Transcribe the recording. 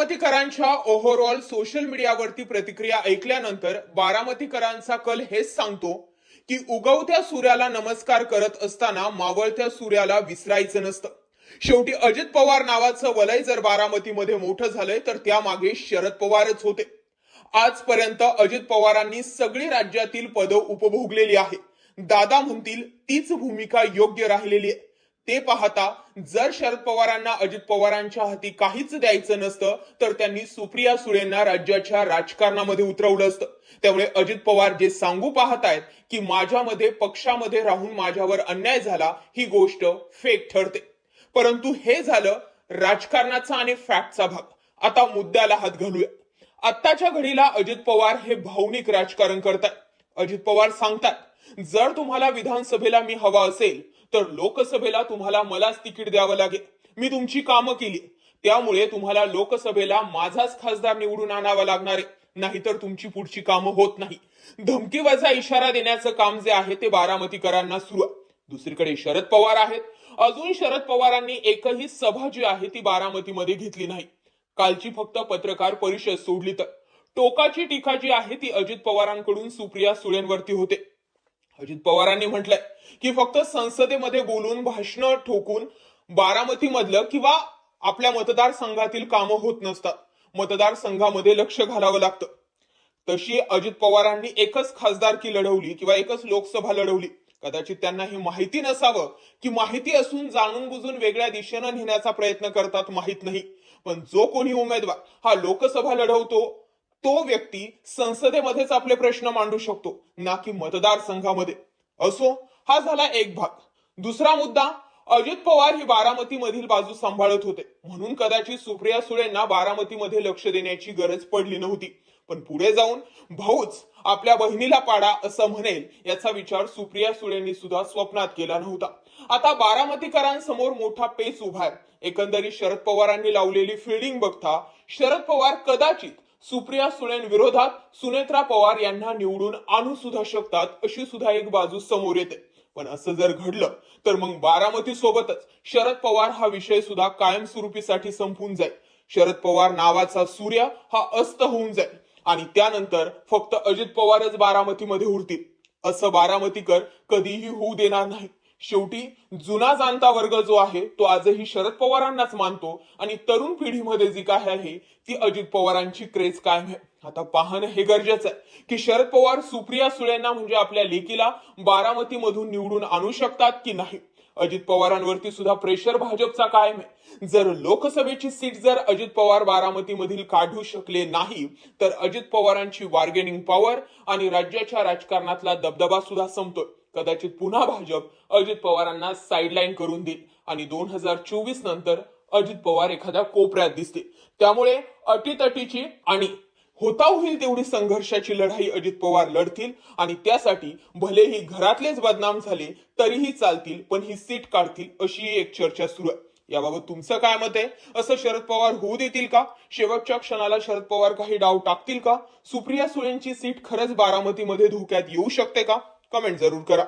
बारामतीकरांच्या overall social मीडियावरती प्रतिक्रिया ऐकल्यानंतर बारामतीकरांचा कल हेच सांगतो की उगवत्या सूर्याला नमस्कार करत असताना मावळत्या सूर्याला विसरायचं नसतं. शेवटी अजित पवार नावाचं वलय जर बारामतीमध्ये मोठं झालंय तर त्यामागे शरद पवारच होते. आजपर्यंत अजित पवारांनी सगळी राज्यातील पदं उपभोगलेली आहे. दादा म्हणतील तीच भूमिका योग्य राहिलेली आहे. ते पाहता जर शरद पवारांना अजित पवारांच्या हाती काहीच द्यायचं नसतं तर त्यांनी सुप्रिया सुळेंना राज्याच्या राजकारणामध्ये उतरवलं असतं. त्यामुळे अजित पवार जे सांगू पाहतायत की माझ्यामध्ये पक्षामध्ये राहून माझ्यावर अन्याय झाला ही गोष्ट फेक ठरते. परंतु हे झालं राजकारणाचा आणि फॅक्टचा भाग. आता मुद्द्याला हात घालूया. आत्ताच्या घडीला अजित पवार हे भावनिक राजकारण करतात अजित पवार सांगतात जर तुम्हाला विधानसभेला मी हवा असेल तर लोकसभेला तुम्हाला मलाच तिकीट द्यावं लागेल. मी तुमची कामं केली. त्यामुळे तुम्हाला लोकसभेला माझाच खासदार निवडून आणावा लागणार आहे. नाहीतर तुमची पुढची कामं होत नाही. धमकीवाचा इशारा देण्याचं काम जे आहे ते बारामतीकरांना सुरू आहे. दुसरीकडे शरद पवार आहेत. अजून शरद पवारांनी एकही सभा जी आहे ती बारामतीमध्ये घेतली नाही. कालची फक्त पत्रकार परिषद सोडली तर. टोकाची टीका जी आहे ती अजित पवारांकडून सुप्रिया सुळेंवरती होते. अजित पवारांनी म्हटलंय की फक्त संसदेमध्ये बोलून भाषण ठोकून बारामतीमधलं किंवा आपल्या मतदारसंघातील कामं होत नसतात. मतदारसंघामध्ये लक्ष घालावं लागतं. तशी अजित पवारांनी एकच खासदारकी लढवली किंवा एकच लोकसभा लढवली. कदाचित त्यांना हे माहिती नसावं की माहिती असून जाणून बुजून वेगळ्या दिशेनं नेण्याचा प्रयत्न करतात माहीत नाही. पण जो कोणी उमेदवार हा लोकसभा लढवतो तो व्यक्ती संसदेमध्येच आपले प्रश्न मांडू शकतो ना की मतदारसंघामध्ये असो हा झाला एक भाग. दुसरा मुद्दा अजित पवार ही बारामती मधील बाजू सांभाळत होते. म्हणून कदाचित सुप्रिया सुळेंना बारामतीमध्ये लक्ष देण्याची गरज पडली नव्हती. पण पुढे जाऊन भाऊच आपल्या बहिणीला पाडा असं म्हणेल याचा विचार सुप्रिया सुळेंनी सुद्धा स्वप्नात केला नव्हता. आता बारामतीकरांसमोर मोठा पेच उभा आहे. एकंदरीत शरद पवारांनी लावलेली फिल्डिंग बघता शरद पवार कदाचित सुप्रिया सुळें विरोधात सुनेत्रा पवार यांना निवडून आणू सुद्धा शकतात अशी सुद्धा एक बाजू समोर येते. पण असं जर घडलं तर मग बारामती सोबतच शरद पवार हा विषय सुद्धा कायमस्वरूपीसाठी संपून जाईल. शरद पवार नावाचा सूर्य हा अस्त होऊन जाईल. आणि त्यानंतर फक्त अजित पवारच बारामतीमध्ये उरतील. असं बारामतीकर कधीही होऊ देणार नाही शेवटी जुना जाणता वर्ग जो आहे तो आजही शरद पवारांनाच मानतो आणि तरुण पिढीमध्ये जी काय आहे ती अजित पवारांची क्रेज कायम आहे. आता पाहणं हे गरजेचं आहे की शरद पवार सुप्रिया सुळेंना म्हणजे आपल्या लेकीला बारामतीमधून निवडून आणू शकतात की नाही? अजित पवारांवरती सुद्धा प्रेशर भाजपचा कायम आहे. जर लोकसभेची सीट जर अजित पवार बारामतीमधील काढू शकले नाही तर अजित पवारांची बार्गेनिंग पॉवर आणि राज्याच्या राजकारणातला दबदबा सुद्धा संपतोय. कदाचित पुन्हा भाजप अजित पवारांना साईडलाईन करून देईल. आणि दोन हजार चोवीस नंतर अजित पवार एखाद्या कोपऱ्यात दिसतील. त्यामुळे अटीतटीची आणि होता होईल तेवढी संघर्षाची लढाई अजित पवार लढतील. आणि त्यासाठी भलेही घरातलेच बदनाम झाले तरीही चालतील पण ही सीट काढतील अशी एक चर्चा सुरू आहे. याबाबत तुमचं काय मत आहे? असं शरद पवार होऊ देतील का? शेवटच्या क्षणाला शरद पवार काही डाव टाकतील का? सुप्रिया सुळेंची सीट खरंच बारामतीमध्ये धोक्यात येऊ शकते का? कमेंट जरूर करा.